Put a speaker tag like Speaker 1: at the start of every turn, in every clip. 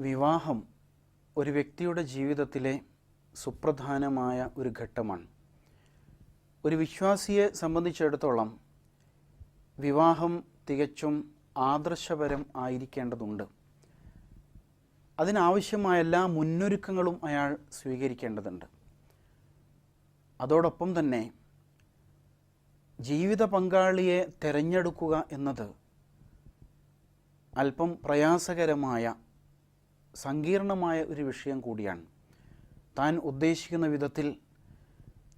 Speaker 1: വിവാഹം ഒരു വ്യക്തിയുടെ ജീവിതത്തിലെ സുപ്രധാനമായ ഒരു ഘട്ടമാണ്. ഒരു വിശ്വാസിയെ സംബന്ധിച്ചിടത്തോളം വിവാഹം തികച്ചും ആദർശപരം ആയിരിക്കേണ്ടതുണ്ട്. അതിനാവശ്യമായ എല്ലാ മുന്നൊരുക്കങ്ങളും അയാൾ സ്വീകരിക്കേണ്ടതുണ്ട്. അതോടൊപ്പം തന്നെ ജീവിത പങ്കാളിയെ തിരഞ്ഞെടുക്കുക എന്നത് അല്പം പ്രയാസകരമായ സങ്കീർണമായ ഒരു വിഷയം കൂടിയാണ്. താൻ ഉദ്ദേശിക്കുന്ന വിധത്തിൽ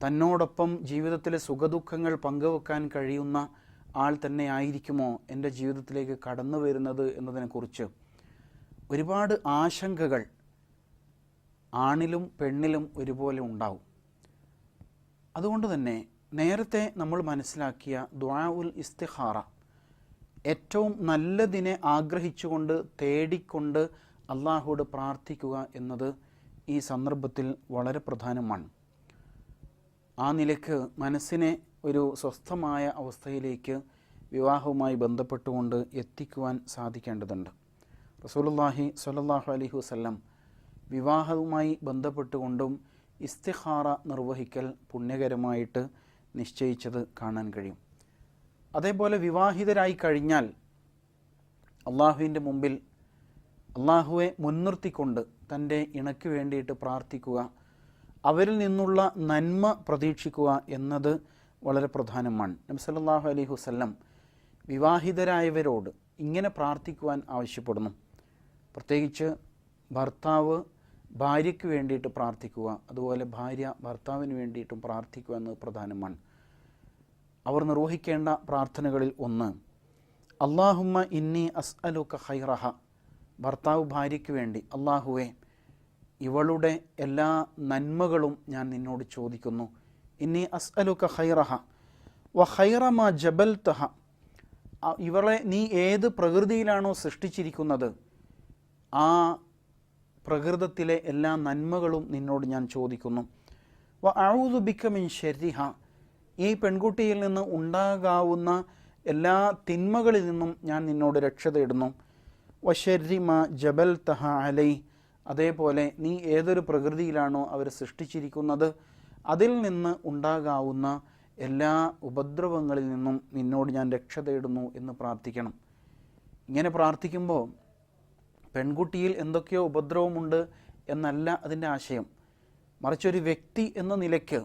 Speaker 1: തന്നോടൊപ്പം ജീവിതത്തിലെ സുഖദുഃഖങ്ങൾ പങ്കുവെക്കാൻ കഴിയുന്ന ആൾ തന്നെ ആയിരിക്കുമോ എന്റെ ജീവിതത്തിലേക്ക് കടന്നു വരുന്നത് എന്നതിനെക്കുറിച്ച് ഒരുപാട് ആശങ്കകൾ ആണിലും പെണ്ണിലും ഒരുപോലെ ഉണ്ടാവും. അതുകൊണ്ട് തന്നെ നേരത്തെ നമ്മൾ മനസ്സിലാക്കിയ ദ്വാ ഉൽ ഇസ്തിഹാറ ഏറ്റവും നല്ലതിനെ ആഗ്രഹിച്ചുകൊണ്ട് തേടിക്കൊണ്ട് അള്ളാഹുവോട് പ്രാർത്ഥിക്കുക എന്നത് ഈ സന്ദർഭത്തിൽ വളരെ പ്രധാനമാണ്. ആ നിലയ്ക്ക് മനസ്സിനെ ഒരു സ്വസ്ഥമായ അവസ്ഥയിലേക്ക് വിവാഹവുമായി ബന്ധപ്പെട്ടുകൊണ്ട് എത്തിക്കുവാൻ സാധിക്കേണ്ടതുണ്ട്. റസൂലുള്ളാഹി സ്വല്ലല്ലാഹു അലൈഹി വസല്ലം വിവാഹവുമായി ബന്ധപ്പെട്ടുകൊണ്ടും ഇസ്തിഹാറ നിർവഹിക്കൽ പുണ്യകരമായിട്ട് നിശ്ചയിച്ചത് കാണാൻ കഴിയും. അതേപോലെ വിവാഹിതരായി കഴിഞ്ഞാൽ അള്ളാഹുവിന്റെ മുമ്പിൽ അള്ളാഹുവെ മുൻനിർത്തിക്കൊണ്ട് തന്റെ ഇണയ്ക്ക് വേണ്ടിയിട്ട് പ്രാർത്ഥിക്കുക അവരിൽ നിന്നുള്ള നന്മ പ്രതീക്ഷിക്കുക എന്നത് വളരെ പ്രധാനമാണ്. നബി സല്ലല്ലാഹു അലൈഹി വസല്ലം വിവാഹിതരായവരോട് ഇങ്ങനെ പ്രാർത്ഥിക്കുവാൻ ആവശ്യപ്പെടുന്നു. പ്രത്യേകിച്ച് ഭർത്താവ് ഭാര്യയ്ക്ക് വേണ്ടിയിട്ട് പ്രാർത്ഥിക്കുക അതുപോലെ ഭാര്യ ഭർത്താവിന് വേണ്ടിയിട്ടും പ്രാർത്ഥിക്കുക എന്നത് പ്രധാനമാണ്. അവർ നിർവഹിക്കേണ്ട പ്രാർത്ഥനകളിൽ ഒന്ന് അള്ളാഹുമ്മ ഇന്നി അസ് അലുക്ക ഹൈറഹ ഭർത്താവ് ഭാര്യയ്ക്ക് വേണ്ടി. അള്ളാഹുവെ ഇവളുടെ എല്ലാ നന്മകളും ഞാൻ നിന്നോട് ചോദിക്കുന്നു. ഇനി അസ് അലുക്ക ഹൈറഹ വ ഹൈറമ ജബൽ തഹ ഇവളെ നീ ഏത് പ്രകൃതിയിലാണോ സൃഷ്ടിച്ചിരിക്കുന്നത് ആ പ്രകൃതത്തിലെ എല്ലാ നന്മകളും നിന്നോട് ഞാൻ ചോദിക്കുന്നു. വ അഴുതു ബിക്കമിൻ ഷെരിഹ ഈ പെൺകുട്ടിയിൽ നിന്ന് ഉണ്ടാകാവുന്ന എല്ലാ തിന്മകളിൽ നിന്നും ഞാൻ നിന്നോട് രക്ഷ തേടുന്നു. വഷരിമ ജബൽ തഹ അലൈ. അതേപോലെ നീ ഏതൊരു പ്രകൃതിയിലാണോ അവർ സൃഷ്ടിച്ചിരിക്കുന്നത് അതിൽ നിന്ന് ഉണ്ടാകാവുന്ന എല്ലാ ഉപദ്രവങ്ങളിൽ നിന്നും നിന്നോട് ഞാൻ രക്ഷ തേടുന്നു എന്ന് പ്രാർത്ഥിക്കണം. ഇങ്ങനെ പ്രാർത്ഥിക്കുമ്പോൾ പെൺകുട്ടിയിൽ എന്തൊക്കെയോ ഉപദ്രവമുണ്ട് എന്നല്ല അതിന്റെ ആശയം. മറിച്ചൊരു വ്യക്തി എന്ന നിലയ്ക്ക്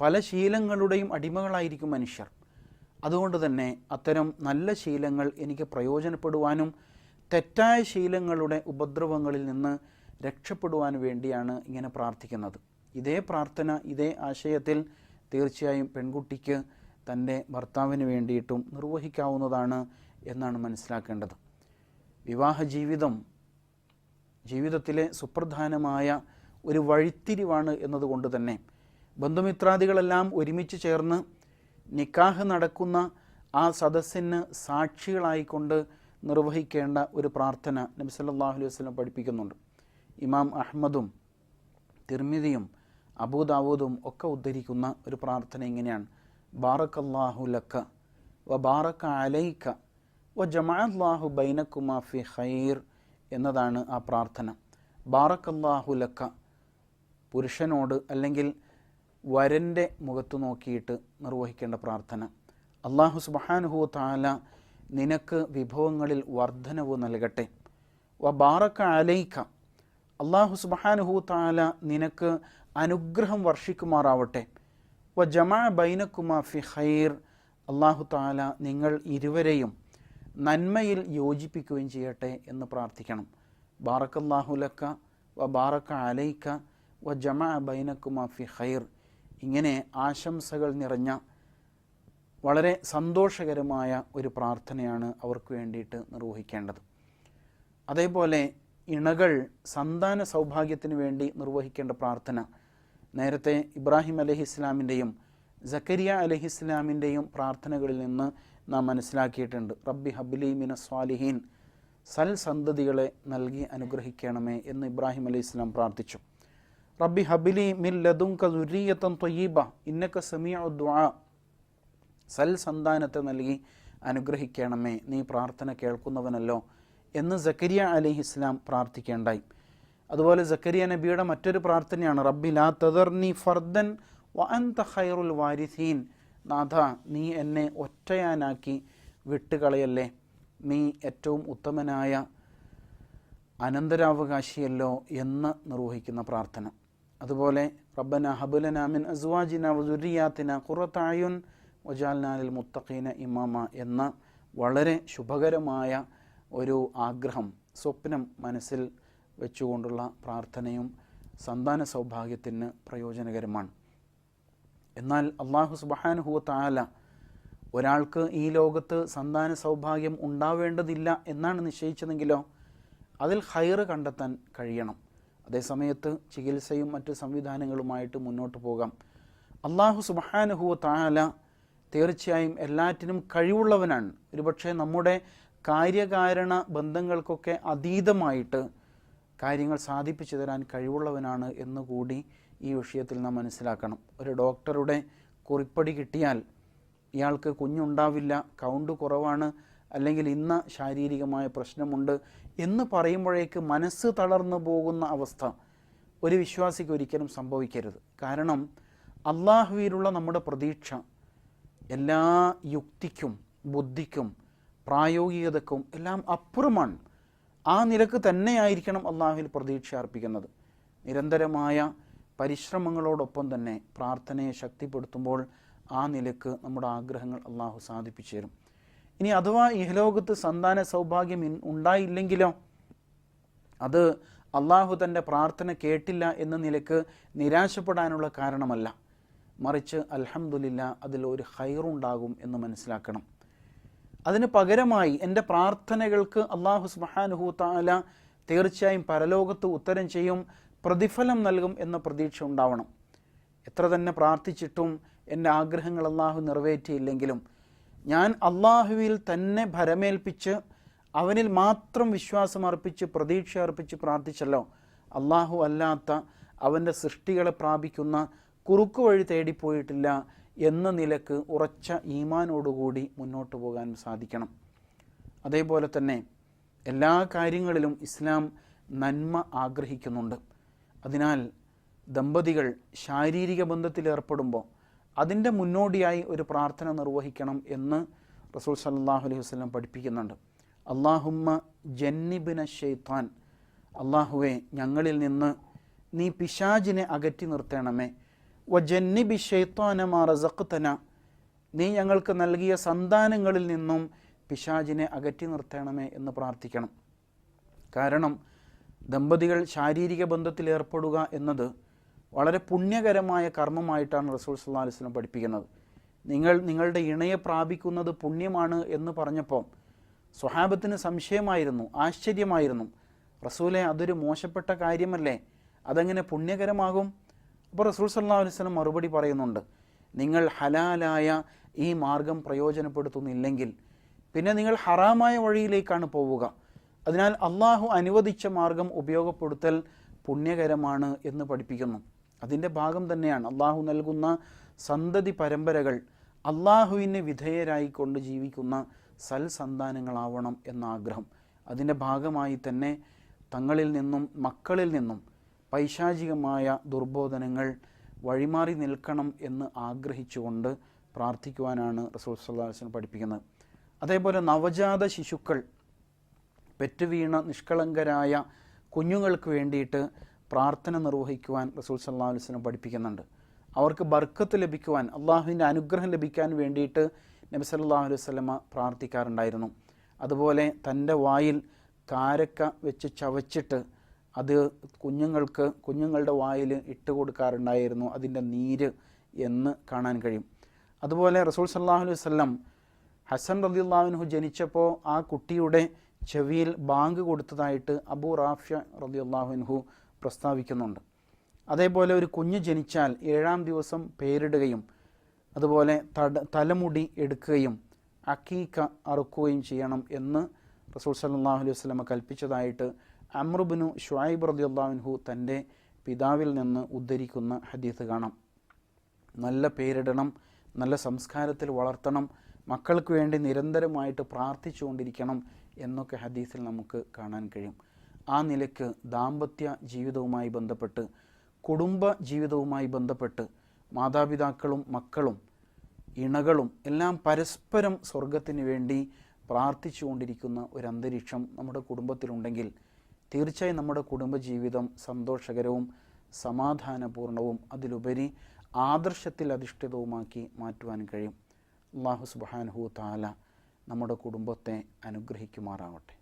Speaker 1: പല ശീലങ്ങളുടെയും അടിമകളായിരിക്കും മനുഷ്യർ. അതുകൊണ്ട് തന്നെ അത്തരം നല്ല ശീലങ്ങൾ എനിക്ക് പ്രയോജനപ്പെടുവാനും തെറ്റായ ശീലങ്ങളുടെ ഉപദ്രവങ്ങളിൽ നിന്ന് രക്ഷപ്പെടുവാൻ വേണ്ടിയാണ് ഇങ്ങനെ പ്രാർത്ഥിക്കുന്നത്. ഇതേ പ്രാർത്ഥന ഇതേ ആശയത്തിൽ തീർച്ചയായും പെൺകുട്ടിക്ക് തന്റെ ഭർത്താവിന് വേണ്ടിയിട്ടും നിർവഹിക്കാവുന്നതാണ് എന്നാണ് മനസ്സിലാക്കേണ്ടത്. വിവാഹ ജീവിതം ജീവിതത്തിലെ സുപ്രധാനമായ ഒരു വഴിത്തിരിവാണ് എന്നതുകൊണ്ട് തന്നെ ബന്ധുമിത്രാദികളെല്ലാം ഒരുമിച്ച് ചേർന്ന് നിക്കാഹ് നടക്കുന്ന ആ സദസ്സിന് സാക്ഷികളായിക്കൊണ്ട് നിർവഹിക്കേണ്ട ഒരു പ്രാർത്ഥന നബി സല്ലാഹു അലൈഹി വസ്ലം പഠിപ്പിക്കുന്നുണ്ട്. ഇമാം അഹമ്മദും തിർമിതിയും അബൂദാവൂദും ഒക്കെ ഉദ്ധരിക്കുന്ന ഒരു പ്രാർത്ഥന ഇങ്ങനെയാണ്. ബാറക്കല്ലാഹു ലക്ക വ ബാറക്ക അലൈക്ക വ ജമാഅല്ലാഹു ബൈനക്കുമാ ഫി ഖൈർ എന്നതാണ് ആ പ്രാർത്ഥന. ബാറക്കല്ലാഹു ലക്ക പുരുഷനോട് അല്ലെങ്കിൽ വരന്റെ മുഖത്ത് നോക്കിയിട്ട് നിർവഹിക്കേണ്ട പ്രാർത്ഥന. അള്ളാഹു സുബാനുഹു താല നിനക്ക് വിഭവങ്ങളിൽ വർധനവ് നൽകട്ടെ. വ അലൈക്ക അള്ളാഹു സുബാനുഹു താല നിനക്ക് അനുഗ്രഹം വർഷിക്കുമാറാവട്ടെ. വ ജമാ ബൈനക്കുമ ഫി ഹൈർ അള്ളാഹു താല നിങ്ങൾ ഇരുവരെയും നന്മയിൽ യോജിപ്പിക്കുകയും ചെയ്യട്ടെ എന്ന് പ്രാർത്ഥിക്കണം. ബാറക്കല്ലാഹുലക്ക വ ബാറക്ക അലൈക്ക വ ജമാ ബൈനക്കുമ ഫി ഹൈർ ഇങ്ങനെ ആശംസകൾ നിറഞ്ഞ വളരെ സന്തോഷകരമായ ഒരു പ്രാർത്ഥനയാണ് അവർക്ക് വേണ്ടിയിട്ട് നിർവഹിക്കേണ്ടത്. അതേപോലെ ഇണകൾ സന്താന സൗഭാഗ്യത്തിന് വേണ്ടി നിർവഹിക്കേണ്ട പ്രാർത്ഥന നേരത്തെ ഇബ്രാഹിം അലഹി ഇസ്ലാമിന്റെയും ജക്കരിയ അലഹി ഇസ്ലാമിന്റെയും പ്രാർത്ഥനകളിൽ നിന്ന് നാം മനസ്സിലാക്കിയിട്ടുണ്ട്. റബ്ബി ഹബ്ലി മിന സ്വാലിഹീൻ സൽ സന്തതികളെ നൽകി അനുഗ്രഹിക്കണമേ എന്ന് ഇബ്രാഹിം അലൈഹി ഇസ്ലാം പ്രാർത്ഥിച്ചു. റബ്ബി ഹബിലി മിൽ ലതുങ്ക ദുരീയത്തൻ തൊയ്യീബ ഇന്നക്ക സമിയ ദുആ സൽ സന്താനത്തെ നൽകി അനുഗ്രഹിക്കണമേ. നീ പ്രാർത്ഥന കേൾക്കുന്നവനല്ലോ എന്ന് സക്കരിയ അലി ഇസ്ലാം പ്രാർത്ഥിക്കേണ്ടായി. അതുപോലെ സക്കരിയ നബിയുടെ മറ്റൊരു പ്രാർത്ഥനയാണ് റബ്ബി ലാ തദർനി ഫർദൻ വ അൻത ഖൈറുൽ വാരിസീൻ. നാഥ നീ എന്നെ ഒറ്റയാനാക്കി വിട്ടുകളയല്ലേ? നീ ഏറ്റവും ഉത്തമനായ അനന്തരാവകാശിയല്ലോ എന്ന് നിർവഹിക്കുന്ന പ്രാർത്ഥന. അതുപോലെ റബ്ബന ഹബുലന മിൻ അസ്വാജിന വസുരിയാത്തിന ഖുറത്തായുൻ വജാൽനാലിൽ മുത്തഖീന ഇമാമ എന്ന വളരെ ശുഭകരമായ ഒരു ആഗ്രഹം സ്വപ്നം മനസ്സിൽ വെച്ചുകൊണ്ടുള്ള പ്രാർത്ഥനയും സന്താന സൗഭാഗ്യത്തിന് പ്രയോജനകരമാണ്. എന്നാൽ അള്ളാഹു സുബഹാനുഹുവ താല ഒരാൾക്ക് ഈ ലോകത്ത് സന്താന സൗഭാഗ്യം ഉണ്ടാവേണ്ടതില്ല എന്നാണ് നിശ്ചയിച്ചതെങ്കിലോ അതിൽ ഹൈറ് കണ്ടെത്താൻ കഴിയണം. അതേസമയത്ത് ചികിത്സയും മറ്റ് സംവിധാനങ്ങളുമായിട്ട് മുന്നോട്ട് പോകാം. അള്ളാഹു സുബഹാനുഹുവ താല തീർച്ചയായും എല്ലാറ്റിനും കഴിവുള്ളവനാണ്. ഒരുപക്ഷെ നമ്മുടെ കാര്യകാരണ ബന്ധങ്ങൾക്കൊക്കെ അതീതമായിട്ട് കാര്യങ്ങൾ സാധിപ്പിച്ചു തരാൻ കഴിവുള്ളവനാണ് എന്നുകൂടി ഈ വിഷയത്തിൽ നാം മനസ്സിലാക്കണം. ഒരു ഡോക്ടറുടെ കുറിപ്പടി കിട്ടിയാൽ ഇയാൾക്ക് കുഞ്ഞുണ്ടാവില്ല കൗണ്ട് കുറവാണ് അല്ലെങ്കിൽ ഇന്ന ശാരീരികമായ പ്രശ്നമുണ്ട് എന്ന് പറയുമ്പോഴേക്ക് മനസ്സ് തളർന്നു പോകുന്ന അവസ്ഥ ഒരു വിശ്വാസിക്ക് ഒരിക്കലും സംഭവിക്കരുത്. കാരണം അള്ളാഹുവിലുള്ള നമ്മുടെ പ്രതീക്ഷ എല്ലാ യുക്തിക്കും ബുദ്ധിക്കും പ്രായോഗികതക്കും എല്ലാം അപ്പുറമാണ്. ആ നിലയ്ക്ക് തന്നെയായിരിക്കണം അള്ളാഹുവിൽ പ്രതീക്ഷ അർപ്പിക്കുന്നത്. നിരന്തരമായ പരിശ്രമങ്ങളോടൊപ്പം തന്നെ പ്രാർത്ഥനയെ ശക്തിപ്പെടുത്തുമ്പോൾ ആ നിലയ്ക്ക് നമ്മുടെ ആഗ്രഹങ്ങൾ അള്ളാഹു സാധിപ്പിച്ചു തരും. ഇനി അഥവാ ഇഹലോകത്ത് സന്താന സൗഭാഗ്യം ഉണ്ടായില്ലെങ്കിലോ അത് അള്ളാഹു തന്റെ പ്രാർത്ഥന കേട്ടില്ല എന്ന നിലയ്ക്ക് നിരാശപ്പെടാനുള്ള കാരണമല്ല. മറിച്ച് അലഹമുല്ല അതിൽ ഒരു ഹൈറുണ്ടാകും എന്ന് മനസ്സിലാക്കണം. അതിന് പകരമായി എന്റെ പ്രാർത്ഥനകൾക്ക് അള്ളാഹു സുബഹാനുഹു താല തീർച്ചയായും പരലോകത്ത് ഉത്തരം ചെയ്യും പ്രതിഫലം നൽകും എന്ന പ്രതീക്ഷ ഉണ്ടാവണം. എത്ര തന്നെ പ്രാർത്ഥിച്ചിട്ടും എന്റെ ആഗ്രഹങ്ങൾ അള്ളാഹു നിറവേറ്റിയില്ലെങ്കിലും ഞാൻ അള്ളാഹുവിൽ തന്നെ ഭരമേൽപ്പിച്ച് അവനിൽ മാത്രം വിശ്വാസം അർപ്പിച്ച് പ്രതീക്ഷ അർപ്പിച്ച് പ്രാർത്ഥിച്ചല്ലോ. അള്ളാഹു അല്ലാത്ത അവന്റെ സൃഷ്ടികളെ പ്രാപിക്കുന്ന കുറുക്കു വഴി തേടിപ്പോയിട്ടില്ല എന്ന നിലയ്ക്ക് ഉറച്ച ഈമാനോടുകൂടി മുന്നോട്ട് പോകാൻ സാധിക്കണം. അതേപോലെ തന്നെ എല്ലാ കാര്യങ്ങളിലും ഇസ്ലാം നന്മ ആഗ്രഹിക്കുന്നുണ്ട്. അതിനാൽ ദമ്പതികൾ ശാരീരിക ബന്ധത്തിലേർപ്പെടുമ്പോൾ അതിന്റെ മുന്നോടിയായി ഒരു പ്രാർത്ഥന നിർവഹിക്കണം എന്ന് റസൂൽ സല്ലാഹു അലൈഹി വസ്ലം പഠിപ്പിക്കുന്നുണ്ട്. അള്ളാഹുമ്മ ജന്നിബിന ഷെയ്ത്താൻ അള്ളാഹുവെ ഞങ്ങളിൽ നിന്ന് നീ പിശാജിനെ അകറ്റി നിർത്തണമേ. വ ജന്നിബി ഷെയ്ത്താനമാ റസഖ്തന. നീ ഞങ്ങൾക്ക് നൽകിയ സന്താനങ്ങളിൽ നിന്നും പിശാജിനെ അകറ്റി നിർത്തണമേ എന്ന് പ്രാർത്ഥിക്കണം. കാരണം ദമ്പതികൾ ശാരീരിക ബന്ധത്തിൽ ഏർപ്പെടുക എന്നത് വളരെ പുണ്യകരമായ കർമ്മമായിട്ടാണ് റസൂൽ സല്ലാ അലൈഹി വസല്ലം പഠിപ്പിക്കുന്നത്. നിങ്ങൾ നിങ്ങളുടെ ഇണയെ പ്രാപിക്കുന്നത് പുണ്യമാണ് എന്ന് പറഞ്ഞപ്പോൾ സ്വഹാബത്തിന് സംശയമായിരുന്നു ആശ്ചര്യമായിരുന്നു. റസൂലെ അതൊരു മോശപ്പെട്ട കാര്യമല്ലേ? അതെങ്ങനെ പുണ്യകരമാകും? അപ്പോൾ റസൂൽ സല്ലാ അലുസ്ലം മറുപടി പറയുന്നുണ്ട് നിങ്ങൾ ഹലാലായ ഈ മാർഗം പ്രയോജനപ്പെടുത്തുന്നില്ലെങ്കിൽ പിന്നെ നിങ്ങൾ ഹറാമായ വഴിയിലേക്കാണ് പോവുക. അതിനാൽ അള്ളാഹു അനുവദിച്ച മാർഗം ഉപയോഗപ്പെടുത്തൽ പുണ്യകരമാണ് എന്ന് പഠിപ്പിക്കുന്നു. അതിന്റെ ഭാഗം തന്നെയാണ് അള്ളാഹു നൽകുന്ന സന്തതി പരമ്പരകൾ. അള്ളാഹുവിന് വിധേയരായിക്കൊണ്ട് ജീവിക്കുന്ന സൽസന്താനങ്ങളാവണം എന്ന ആഗ്രഹം അതിന്റെ ഭാഗമായി തന്നെ തങ്ങളിൽ നിന്നും മക്കളിൽ നിന്നും പൈശാചികമായ ദുർബോധനങ്ങൾ വഴിമാറി നിൽക്കണം എന്ന് ആഗ്രഹിച്ചുകൊണ്ട് പ്രാർത്ഥിക്കുവാനാണ് റസൂൽ വസല്ലം പഠിപ്പിക്കുന്നത്. അതേപോലെ നവജാത ശിശുക്കൾ പെറ്റുവീണ നിഷ്കളങ്കരായ കുഞ്ഞുങ്ങൾക്ക് വേണ്ടിയിട്ട് പ്രാർത്ഥന നിർവഹിക്കുവാൻ റസൂൽ സല്ലാ അലൈഹി വസല്ലം പഠിപ്പിക്കുന്നുണ്ട്. അവർക്ക് ബർക്കത്ത് ലഭിക്കുവാൻ അള്ളാഹുവിന്റെ അനുഗ്രഹം ലഭിക്കാൻ വേണ്ടിയിട്ട് നബി സല്ലല്ലാഹു അലൈഹി വസല്ലമ പ്രാർത്ഥിക്കാറുണ്ടായിരുന്നു. അതുപോലെ തന്റെ വായിൽ കാരക്ക വെച്ച് ചവച്ചിട്ട് അത് കുഞ്ഞുങ്ങൾക്ക് കുഞ്ഞുങ്ങളുടെ വായിൽ ഇട്ട് കൊടുക്കാറുണ്ടായിരുന്നു അതിന്റെ നീര് എന്ന് കാണാൻ കഴിയും. അതുപോലെ റസൂൽ സല്ലാഹു അലൈഹി വസല്ലം ഹസൻ റദിയുള്ളാഹുൻഹു ജനിച്ചപ്പോൾ ആ കുട്ടിയുടെ ചെവിയിൽ ബാങ്ക് കൊടുത്തതായിട്ട് അബൂ റാഫ്യ റദിയുള്ളാഹുൻഹു പ്രസ്താവിക്കുന്നുണ്ട്. അതേപോലെ ഒരു കുഞ്ഞ് ജനിച്ചാൽ ഏഴാം ദിവസം പേരിടുകയും അതുപോലെ തട തലമുടി എടുക്കുകയും അക്കീക്ക അറുക്കുകയും ചെയ്യണം എന്ന് റസൂൽ സല്ലാഹു അലൈഹി വസ്ലമ കൽപ്പിച്ചതായിട്ട് അമ്രുബിനു ഷുഹൈബ് റദിയുള്ളാഹുൻഹു തന്റെ പിതാവിൽ നിന്ന് ഉദ്ധരിക്കുന്ന ഹദീത്ത് കാണാം. നല്ല പേരിടണം നല്ല സംസ്കാരത്തിൽ വളർത്തണം മക്കൾക്ക് വേണ്ടി നിരന്തരമായിട്ട് പ്രാർത്ഥിച്ചുകൊണ്ടിരിക്കണം എന്നൊക്കെ ഹദീസിൽ നമുക്ക് കാണാൻ കഴിയും. ആ നിലയ്ക്ക് ദാമ്പത്യ ജീവിതവുമായി ബന്ധപ്പെട്ട് കുടുംബ ജീവിതവുമായി ബന്ധപ്പെട്ട് മാതാപിതാക്കളും മക്കളും ഇണകളും എല്ലാം പരസ്പരം സ്വർഗത്തിന് വേണ്ടി പ്രാർത്ഥിച്ചുകൊണ്ടിരിക്കുന്ന ഒരു അന്തരീക്ഷം നമ്മുടെ കുടുംബത്തിലുണ്ടെങ്കിൽ തീർച്ചയായും നമ്മുടെ കുടുംബജീവിതം സന്തോഷകരവും സമാധാനപൂർണവും അതിലുപരി ആദർശത്തിൽ അധിഷ്ഠിതവുമാക്കി മാറ്റുവാൻ കഴിയും. അള്ളാഹു സുബാനുഹു താല നമ്മുടെ കുടുംബത്തെ അനുഗ്രഹിക്കുമാറാവട്ടെ.